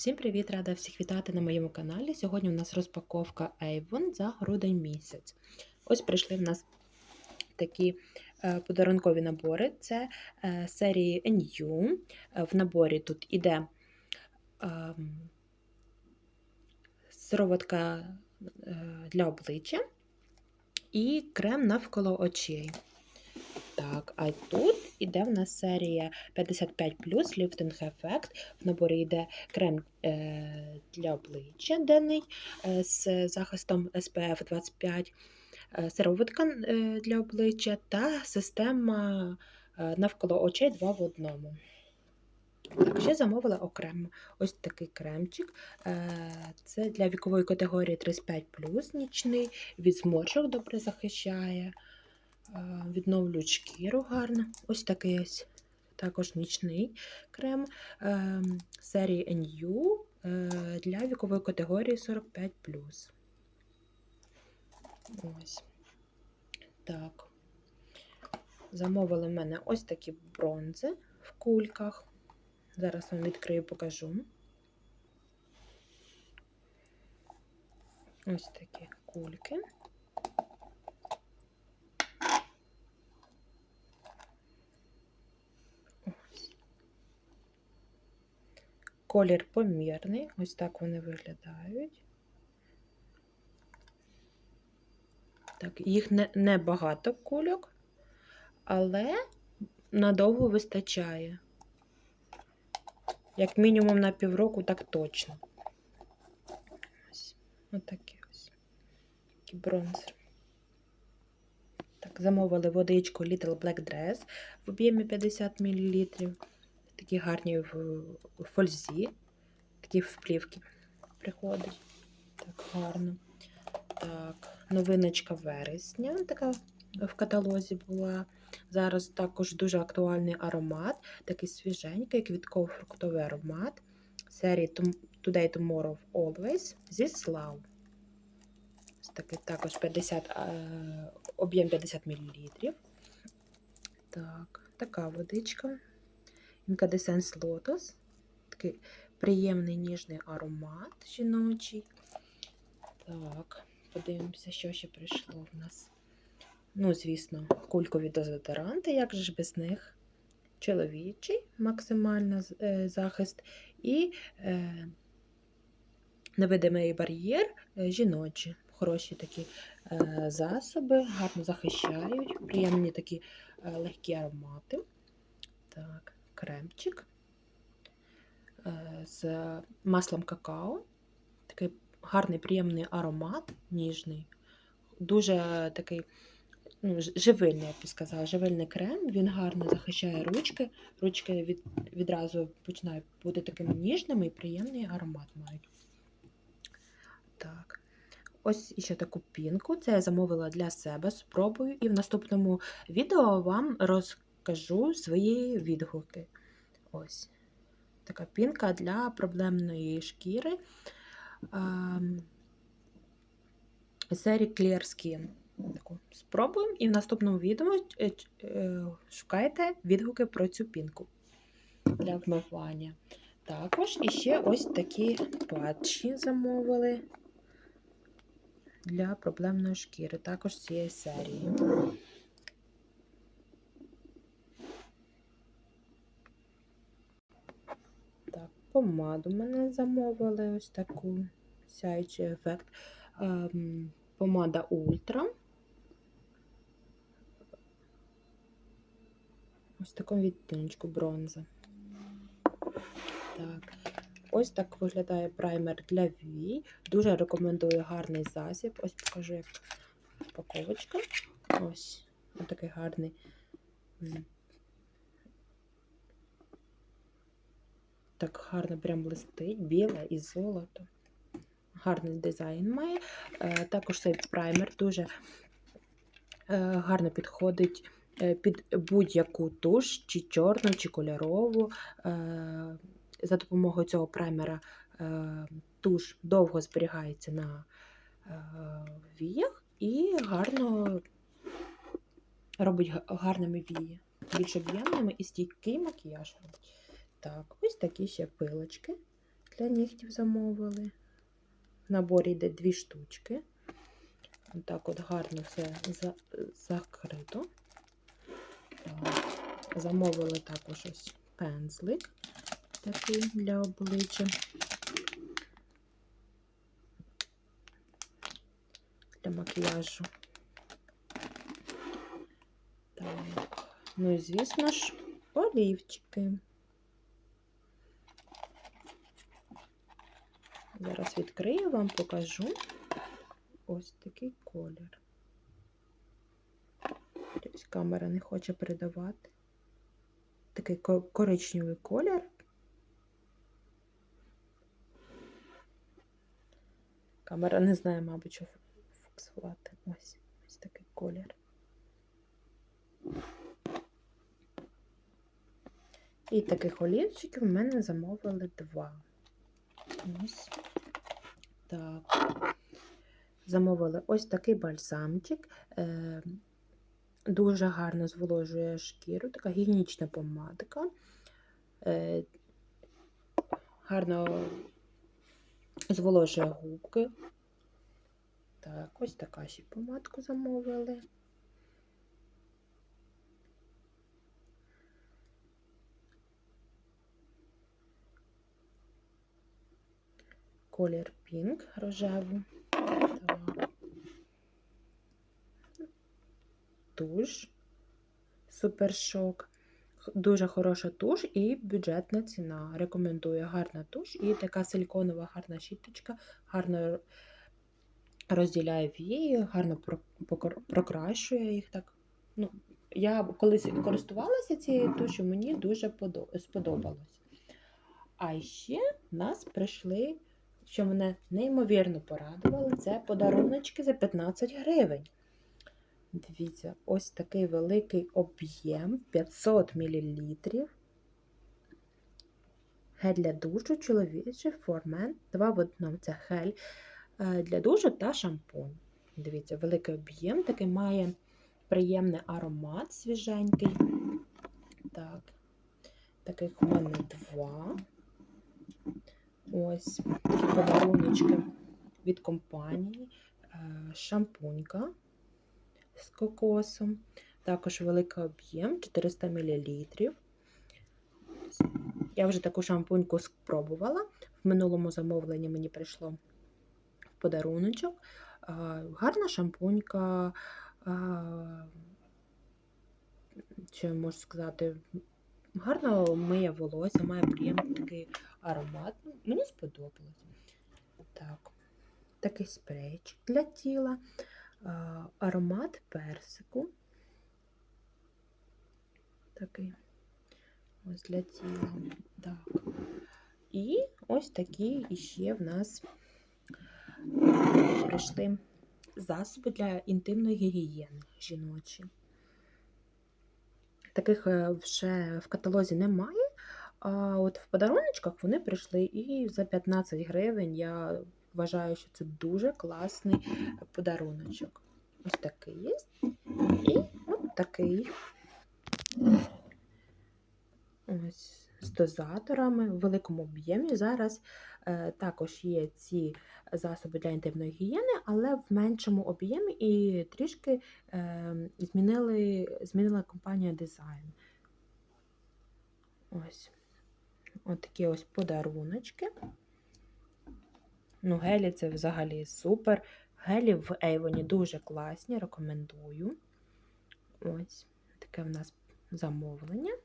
Всім привіт! Рада всіх вітати на моєму каналі. Сьогодні у нас розпаковка Avon за грудень місяць. Ось прийшли в нас такі е, подарункові набори. Це е, серії NU. Е, В наборі тут іде ем, сироватка для обличчя і крем навколо очей. Так, а тут іде в нас серія 55 Lifting Effect. В наборі йде крем е, для обличчя денний е, з захистом SPF 25, е, сироватка для обличчя та система навколо очей 2 в одному. Так, ще замовила окремо ось такий кремчик. Це для вікової категорії 35 нічний, від зморшок добре захищає. Е, Відновлюють шкіру гарно. Ось такий ось також нічний крем е, серії NU е, для вікової категорії 45. Ось. Так. Замовили в мене ось такі бронзи в кульках. Зараз вам відкрию покажу. Ось такі кульки. Колір помірний, ось так вони виглядають. Так, їх не, не багато кульок, але надовго вистачає. Як мінімум на півроку, так точно. Ось, отакі ось. Такий бронзер. Так, замовили водичку Little Black Dress в об'ємі 50 мл. Такі гарні в, фользі, такі вплівки приходять. Так, гарно. Так, новиночка вересня, така в каталозі була. Зараз також дуже актуальний аромат, такий свіженький, квітково-фруктовий аромат серії Today Tomorrow Always зі Слав. Такий також 50, е, об'єм 50 мл. Так, така водичка. Incandescence Lotus. Такий приємний ніжний аромат жіночий. Так, подивимося, що ще прийшло в нас. Ну, звісно, кулькові дезодоранти, як же ж без них. Чоловічий максимально е, захист і е, невидимий бар'єр е, жіночі. Хороші такі е, засоби, гарно захищають, приємні такі е, легкі аромати. Так, кремчик е, з маслом какао. Такий гарний, приємний аромат, ніжний, дуже такий ну, живильний, я б сказала, живильний крем. Він гарно захищає ручки. Ручки від, відразу починають бути такими ніжними і приємний аромат мають. Так. Ось іще таку пінку. Це я замовила для себе, спробую, і в наступному відео вам розкажу свої відгуки. Ось. Така пінка для проблемної шкіри. Ем, серії Clear Skin. Спробуємо і в наступному відео е, е, шукайте відгуки про цю пінку для вмивання. Також іще ось такі патчі замовили для проблемної шкіри, також з цієї серії. Так, помаду мене замовили ось таку сяючий ефект. Ем, помада Ультра. Ось в такому відтіночку бронза. Так. Ось так виглядає праймер для вій. Дуже рекомендую гарний засіб. Ось покажу, як упаковочка. Ось. Ось такий гарний. Так гарно прям блистить, біле і золото. Гарний дизайн має. Е, Також цей праймер дуже е, гарно підходить е, під будь-яку туш, чи чорну, чи кольорову. За допомогою цього праймера туш довго зберігається на віях і гарно робить гарними вії, більш об'ємними і стійкий макіяж робить. Так, ось такі ще пилочки для нігтів замовили. В наборі йде дві штучки. Отак от гарно все за- закрито. Так. Замовили також ось пензлик такий для обличчя. Для макіяжу. Так. Ну і звісно ж, олівчики. Зараз відкрию вам, покажу ось такий колір. Ось камера не хоче передавати. Такий коричневий колір. Камера не знає, мабуть, що фокусувати. Ось, ось такий колір. І таких олівчиків в мене замовили два. Ось. Так. Замовили ось такий бальзамчик. Е, дуже гарно зволожує шкіру, така гігієнічна помадка. Е, гарно зволожує губки. Так, ось така ще помадку замовили. Колір пінк рожевий. Так. Туш. Супершок. Дуже хороша туш і бюджетна ціна. Рекомендую гарна туш і така силіконова гарна щіточка, гарно розділяє вії, гарно про- покор- прокрашує їх так. Ну, я колись користувалася цією тушю, мені дуже сподобалось. А ще в нас прийшли, що мене неймовірно порадувало, це подаруночки за 15 гривень. Дивіться, ось такий великий об'єм 500 мл. Гель для душу, чоловічий формен, два в одному. Це гель е, для душу та шампунь. Дивіться, великий об'єм, такий має приємний аромат свіженький. Так, таких у мене два. Ось такі подаруночки від компанії. Е, Шампунька з кокосом. Також великий об'єм 400 мл. Я вже таку шампуньку спробувала. В минулому замовленні мені прийшло в подаруночок. Гарна шампунька. Що я можу сказати? Гарно миє волосся, має приємний такий аромат. Ну, Мені сподобалось. Так. Такий спрейчик для тіла. Аромат персику. Такий. Ось для тіла. Так. І ось такі іще в нас прийшли засоби для інтимної гігієни жіночі. Таких е, вже в каталозі немає, а от в подаруночках вони прийшли і за 15 гривень я вважаю, що це дуже класний подаруночок. Ось такий є. І от такий. Ось з дозаторами в великому об'ємі. Зараз е, також є ці засоби для інтимної гігієни, але в меншому об'ємі і трішки е, змінили, змінила компанія дизайн. Ось. Такі ось подаруночки. Ну, гелі це взагалі супер. Гелі в Avon дуже класні, рекомендую. Ось таке в нас замовлення.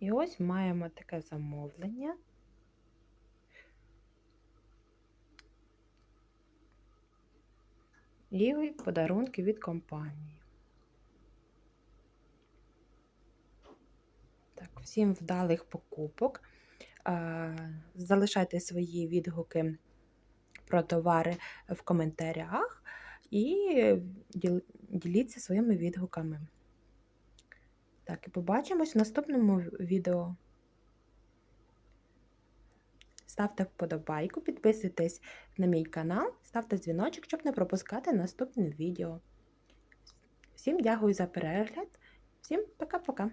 І ось маємо таке замовлення. І подарунки від компанії. Так, всім вдалих покупок. Залишайте свої відгуки про товари в коментарях і діліться своїми відгуками. Так, і побачимось в наступному відео. Ставте вподобайку, підписуйтесь на мій канал, ставте дзвіночок, щоб не пропускати наступне відео. Всім дякую за перегляд. Всім пока-пока!